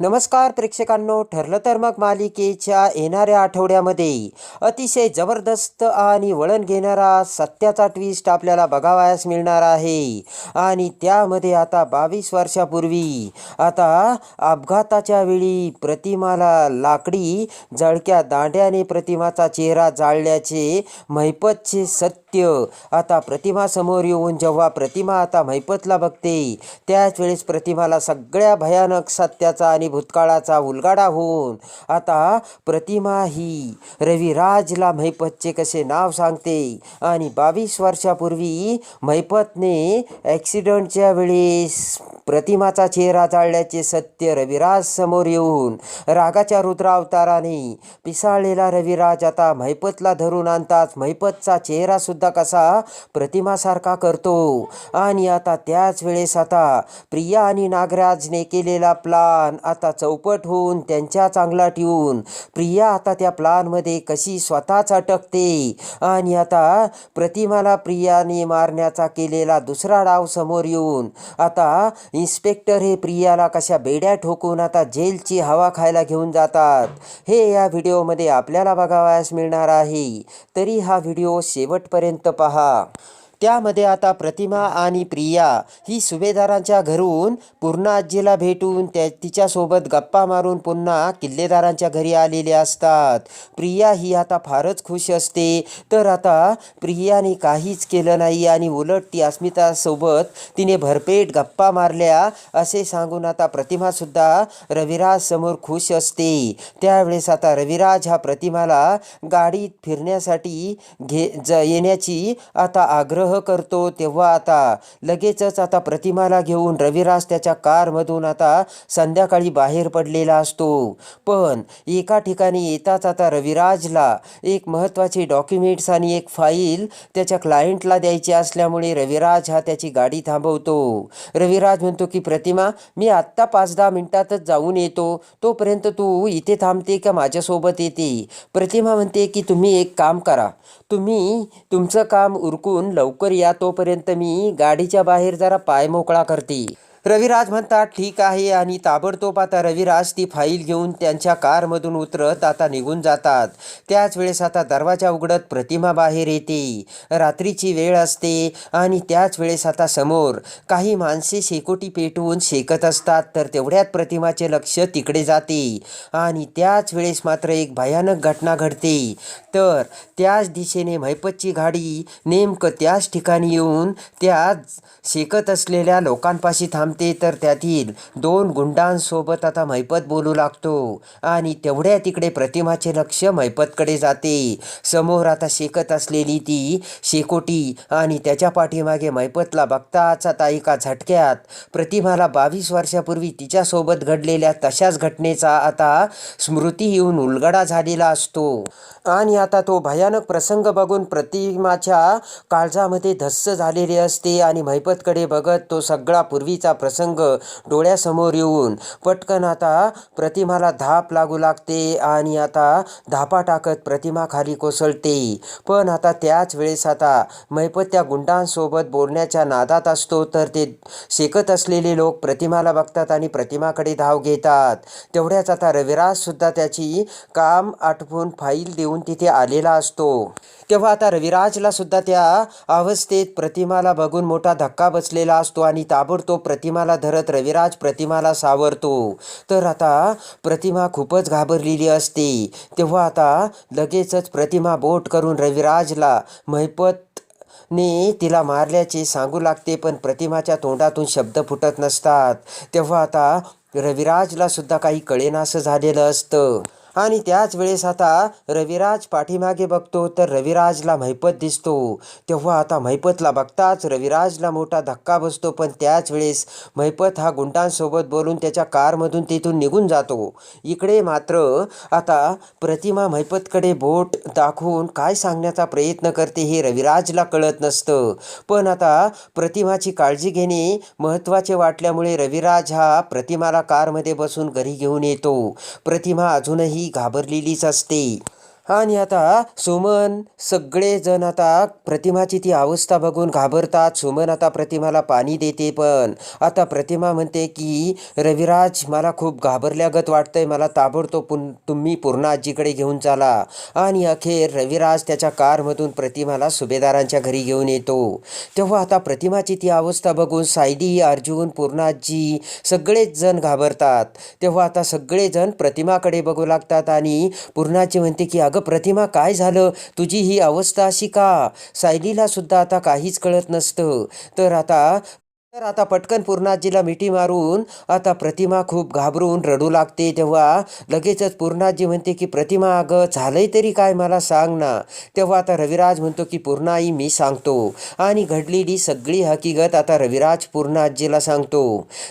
नमस्कार प्रेक्षकांनो ठरलं तर मग मालिकेच्या येणाऱ्या आठवड्यामध्ये अतिशय जबरदस्त आणि वळण घेणारा सत्याचा ट्विस्ट आपल्याला बघावयास मिळणार आहे. आणि त्यामध्ये आता बावीस वर्षापूर्वी आता अपघाताच्या वेळी प्रतिमाला लाकडी जळक्या दांड्याने प्रतिमाचा चेहरा जाळल्याचे महिपतचे सत्य सत्य. आता प्रतिमा समोर येऊन जेव्हा प्रतिमा आता मैपतला बघते त्याच वेळेस प्रतिमाला सगळ्या भयानक सत्याचा आणि भूतकाळाचा उलगाडा होऊन आता प्रतिमा ही रविराजला महिपतचे कसे नाव सांगते आणि बावीस वर्षापूर्वी महिपतने ॲक्सिडंटच्या वेळेस प्रतिमाचा चेहरा जाळल्याचे सत्य रविराज समोर येऊन रागाच्या रुद्रावताराने पिसाळलेला रविराज आता महिपतला धरून आणताच महिपतचा चेहरासुद्धा सुद्धा कसा प्रतिमासारखा करतो. आणि आता त्याच वेळेस आता प्रिया आणि नागराजने केलेला प्लान आता चौपट होऊन त्यांच्या चांगला ठेवून प्रिया आता त्या प्लानमध्ये कशी स्वतःच अटकते. आणि आता प्रतिमाला प्रियाने मारण्याचा केलेला दुसरा डाव समोर येऊन आता इन्स्पेक्टर हे प्रियाला कशा बेड्या ठोकून आता जेलची हवा खायला घेऊन जातात. हे या व्हिडिओमध्ये आपल्याला बघावयास मिळणार आहे. तरी हा व्हिडिओ शेवटपर्यंत अत्यन्तपः त्यामध्ये आता प्रतिमा आणि प्रिया ही सुभेदारांच्या घरून पूर्ण आजीला भेटून त्या तिच्यासोबत गप्पा मारून पुन्हा किल्लेदारांच्या घरी आलेले असतात. प्रिया ही आता फारच खुश असते. तर आता प्रियाने काहीच केलं नाही आणि उलट ती अस्मितासोबत तिने भरपेट गप्पा मारल्या. असे सांगून आता प्रतिमासुद्धा रविराज समोर खुश असते. त्यावेळेस आता रविराज हा प्रतिमाला गाडीत फिरण्यासाठी घे ज येण्याची आता आग्रह करतो तेव्हा आता लगेचच आता प्रतिमाला घेऊन रविराज त्याच्या कारमधून आता संध्याकाळी बाहेर पडलेला असतो. पण एका ठिकाणी येताच आता रविराजला एक महत्त्वाचे डॉक्युमेंट्स आणि एक फाईल त्याच्या क्लायंटला द्यायची असल्यामुळे रविराज हा त्याची गाडी थांबवतो. रविराज म्हणतो की प्रतिमा मी आत्ता पाच दहा मिनिटातच जाऊन येतो. तोपर्यंत तू इथे थांबते का माझ्यासोबत येते? प्रतिमा म्हणते की तुम्ही एक काम करा. तुम्ही तुमचं काम उरकून लवकर या तोपर्यंत मी गाडीच्या बाहेर जरा पाय मोकळा करते. रविराज म्हणतात ठीक आहे आणि ताबडतोब आता रविराज ती फाईल घेऊन त्यांच्या कारमधून उतरत आता निघून जातात. त्याच वेळेस आता दरवाजा उघडत प्रतिमा बाहेर येते. रात्रीची वेळ असते आणि त्याच वेळेस आता समोर काही माणसे शेकोटी पेटवून शेकत असतात तर तेवढ्यात प्रतिमाचे लक्ष तिकडे जाते. आणि त्याच वेळेस मात्र एक भयानक घटना घडते. तर त्याच दिशेने मैपतची गाडी नेमकं त्याच ठिकाणी येऊन त्या शेकत असलेल्या लोकांपाशी थांबते. तर त्यातील दोन गुंडांसोबत आता मैपत बोलू लागतो. आणि तेवढ्या तिकडे प्रतिमाचे लक्ष मैपतकडे जाते. समोर आता शेकत असलेली ती शेकोटी आणि त्याच्या पाठीमागे मैपतला बघताच आता एका झटक्यात प्रतिमाला बावीस वर्षापूर्वी तिच्यासोबत घडलेल्या तशाच घटनेचा आता स्मृती येऊन उलगडा झालेला असतो. आणि आता तो भयानक प्रसंग बघून प्रतिमाच्या काळजामध्ये धस्स झालेले असते आणि मैपतकडे बघत तो सगळा पूर्वीचा प्रसंग डोळ्यासमोर येऊन पटकन आता प्रतिमाला धाप लागू लागते आणि आता धापा टाकत प्रतिमा खाली कोसळते. पण आता त्याच वेळेस आता मैपत त्या गुंडांसोबत बोलण्याच्या नादात असतो तर ते शेकत असलेले लोक प्रतिमाला बघतात आणि प्रतिमाकडे धाव घेतात. तेवढ्याच आता रविराजसुद्धा त्याची काम आटपून फाईल देऊन तिथे आलेला असतो. तेव्हा आता रविराजला सुद्धा त्या अवस्थेत प्रतिमाला बघून मोठा धक्का बसलेला असतो आणि ताबडतोब प्रतिमा प्रतिमाला धरत रविराज प्रतिमाला सावरतो. तर आता प्रतिमा खूपच घाबरलेली असते. तेव्हा आता लगेचच प्रतिमा बोट करून रविराजला महिपत ने तिला मारल्याचे सांगू लागते पण प्रतिमाच्या तोंडातून शब्द फुटत नसतात. तेव्हा आता रविराजला सुद्धा काही कळेनासं झालेलं असतं. आणि त्याच वेळेस आता रविराज पाठीमागे बघतो तर रविराजला महिपत दिसतो. तेव्हा आता महिपतला बघताच रविराजला मोठा धक्का बसतो पण त्याच वेळेस महिपत हा गुंडांसोबत बोलून त्याच्या कारमधून तिथून निघून जातो. इकडे मात्र आता प्रतिमा महिपतकडे बोट दाखवून काय सांगण्याचा प्रयत्न करते हे रविराजला कळत नसतं. पण आता प्रतिमाची काळजी घेणे महत्त्वाचे वाटल्यामुळे रविराज हा प्रतिमाला कारमध्ये बसून घरी घेऊन येतो. प्रतिमा अजूनही घाबरलेलीच असते. आणि आता सुमन सगळेजण आता प्रतिमाची ती अवस्था बघून घाबरतात. सुमन आता प्रतिमाला पाणी देते पण. आता प्रतिमा म्हणते की रविराज मला खूप घाबरल्यागत वाटतंय. मला ताबडतोब पुन तुम्ही पूर्ण आजीकडे घेऊन चाला. आणि अखेर रविराज त्याच्या कारमधून प्रतिमाला सुभेदारांच्या घरी घेऊन येतो. तेव्हा आता प्रतिमाची ती अवस्था बघून सायदी अर्जुन पूर्णाजी सगळेच जण घाबरतात. तेव्हा आता सगळेजण प्रतिमाकडे बघू लागतात आणि पूर्णाजी म्हणते की अगं प्रतिमा काय झालं? तुझी ही अवस्था अशी का? सायलीला सुद्धा आता काहीच कळत नसतं. तर आता तर आता पटकन पूर्णाजीला मिठी मारून आता प्रतिमा खूप घाबरून रडू लागते तेव्हा लगेचच पूर्णाजी म्हणते की प्रतिमा अगं झालंय तरी काय मला सांग ना. तेव्हा आता रविराज म्हणतो की पूर्णाई मी सांगतो. आणि घडलेली सगळी हकीकत आता रविराज पूर्णाजीला सांगतो.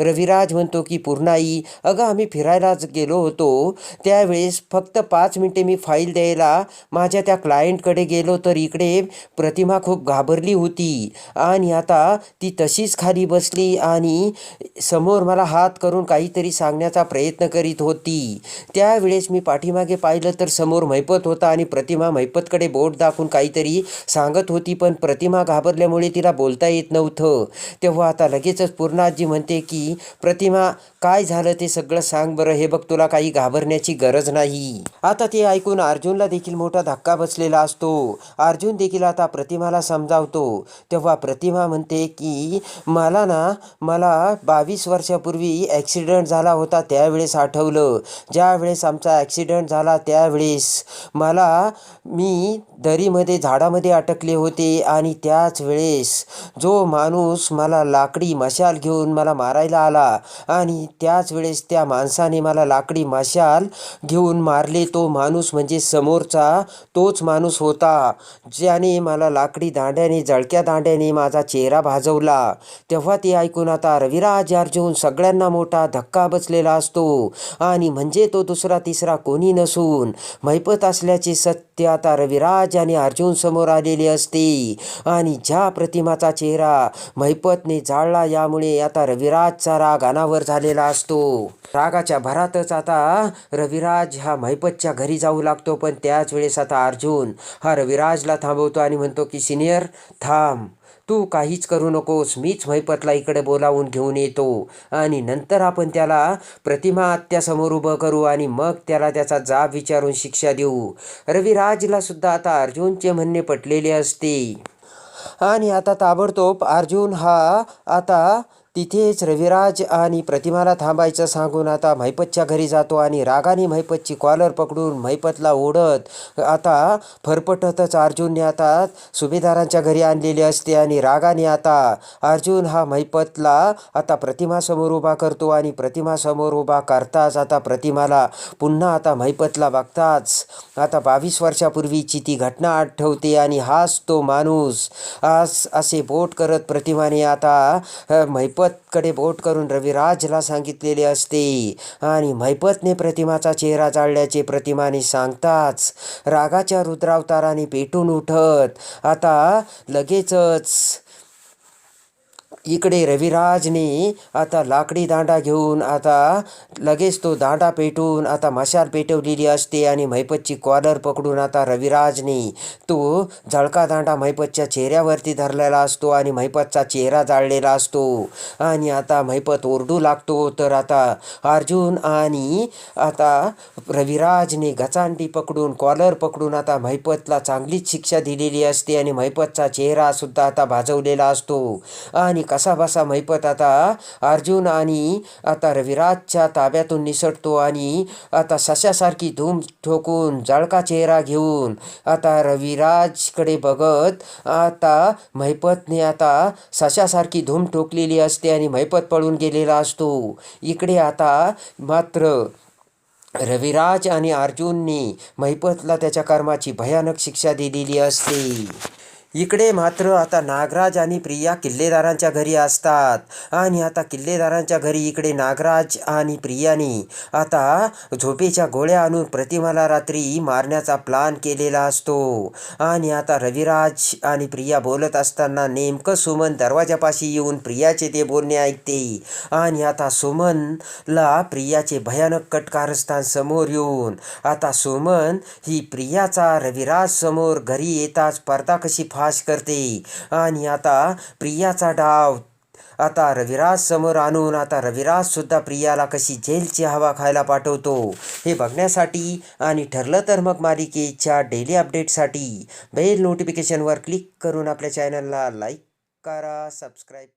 रविराज म्हणतो की पूर्णाई अगं आम्ही फिरायलाच गेलो होतो. त्यावेळेस फक्त पाच मिनटे मी फाईल द्यायला. माझ्या त्या क्लायंटकडे गेलो तर इकडे प्रतिमा खूप घाबरली होती. आणि आता ती तशीच खाली बसली आणि समोर मला हात करून काहीतरी सांगण्याचा प्रयत्न करीत होती. त्यावेळेस मी पाठीमागे पाहिलं तर समोर मैपत होता आणि प्रतिमा मैपतकडे बोट दाखवून काहीतरी सांगत होती पण प्रतिमा घाबरल्यामुळे तिला बोलता येत नव्हतं. तेव्हा आता लगेचच पूर्णाजी म्हणते की प्रतिमा काय झालं ते सगळं सांग बरं हे बघ तुला काही घाबरण्याची गरज नाही. आता ते ऐकून अर्जुनला देखील मोठा धक्का बसलेला असतो. अर्जुन देखील आता प्रतिमाला समजावतो. तेव्हा प्रतिमा म्हणते की मला ना मला बावीस वर्षापूर्वी ॲक्सिडेंट झाला होता त्यावेळेस आठवलं. ज्यावेळेस आमचा ॲक्सिडेंट झाला त्यावेळेस मला मी दरीमध्ये झाडामध्ये अटकले होते आणि त्याच वेळेस जो माणूस मला लाकडी मशाल घेऊन मला मारायला आला आणि त्याच वेळेस त्या माणसाने मला लाकडी मशाल घेऊन मारले तो माणूस म्हणजे समोरचा तोच माणूस होता. ज्याने मला लाकडी दांड्याने जळक्या दांड्याने माझा चेहरा भाजवला. तेव्हा ते ऐकून आता रविराज अर्जुन सगळ्यांना मोठा धक्का बसलेला असतो. आणि म्हणजे तो दुसरा तिसरा कोणी नसून मैपत असल्याचे सत्य आता रविराज आणि अर्जुन समोर आलेले असते. आणि ज्या प्रतिमाचा चेहरा मैपतने जाळला यामुळे आता रविराजचा राग अनावर झालेला असतो. रागाच्या भरातच आता रविराज हा मैपतच्या घरी जाऊ लागतो पण त्याच वेळेस आता अर्जुन हा रविराजला थांबवतो आणि म्हणतो की सिनियर थांब. तू काहीच करू नकोस मीच मैपतला इकडे बोलावून घेऊन येतो. आणि नंतर आपण त्याला प्रतिमा आत्यासमोर उभं करू आणि मग त्याला त्याचा जाब विचारून शिक्षा देऊ. रविराजला सुद्धा आता अर्जुनचे म्हणणे पटलेले असते. आणि आता ताबडतोब अर्जुन हा आता तिथेच रविराज आणि प्रतिमाला थांबायचं सांगून आता मैपतच्या घरी जातो आणि रागाने मैपतची कॉलर पकडून मैपतला ओढत आता फरफटतच अर्जुनने आता सुभेदारांच्या घरी आणलेली असते आणि रागाने आता अर्जुन हा मैपतला आता प्रतिमासमोर उभा करतो आणि प्रतिमासमोर उभा करताच आता प्रतिमाला पुन्हा आता मैपतला बघताच आता बावीस वर्षापूर्वीची ती घटना आठवते आणि हाच तो माणूस. आज असे बोट करत प्रतिमाने आता मैपत मैपतकडे बोट करून रविराजला सांगितलेले असते. आणि मैपतने प्रतिमाचा चेहरा जाळल्याचे प्रतिमाने सांगताच रागाच्या रुद्रावताराने पेटून उठत आता लगेचच इकडे रविराजने आता लाकडी दांडा घेऊन आता लगेच तो दांडा पेटून आता मशाल पेटवलेली असते आणि मैपतची कॉलर पकडून आता रविराजने तो झळका दांडा मैपतच्या चेहऱ्यावरती धरलेला असतो आणि मैपतचा चेहरा जाळलेला असतो. आणि आता मैपत ओरडू लागतो. तर आता अर्जुन आणि आता रविराजने गचांडी पकडून कॉलर पकडून आता मैपतला चांगलीच शिक्षा दिलेली असते आणि मैपतचा चेहरासुद्धा आता भाजवलेला असतो. आणि कसा बसा मैपत आता? अर्जुन आणि आता रविराजच्या ताब्यातून निसटतो आणि आता सशासारखी धूम ठोकून जळका चेहरा घेऊन आता रविराजकडे बघत आता मैपतने आता सशासारखी धूम ठोकलेली असते आणि मैपत पळून गेलेला असतो. इकडे आता मात्र रविराज आणि अर्जुनने मैपतला त्याच्या कर्माची भयानक शिक्षा दिलेली असते. इकडे मात्र आता नागराज आणि प्रिया किल्लेदारांच्या घरी असतात. आणि आता किल्लेदारांच्या घरी इकडे नागराज आणि प्रियानी आता झोपेच्या गोळ्या आणून प्रतिमाला रात्री मारण्याचा प्लान केलेला असतो. आणि आता रविराज आणि प्रिया बोलत असताना नेमकं सुमन दरवाजापाशी येऊन प्रियाचे ते बोलणे ऐकते. आणि आता सुमनला प्रियाचे भयानक कटकारस्थान समोर येऊन आता सुमन ही प्रियाचा रविराज समोर घरी येताच पडदा कशी फाश करते. आणि आता प्रियाचा डाव. आता रविराज समोर आणून आता रविराज सुद्धा प्रियाला कशी जेलची हवा खायला पाठवतो. हे बघण्यासाठी आणि ठरलं तर मग मालिकेच्या डेली अपडेटसाठी बेल नोटिफिकेशनवर क्लिक करून आपल्या चॅनलला लाईक करा सबस्क्राईब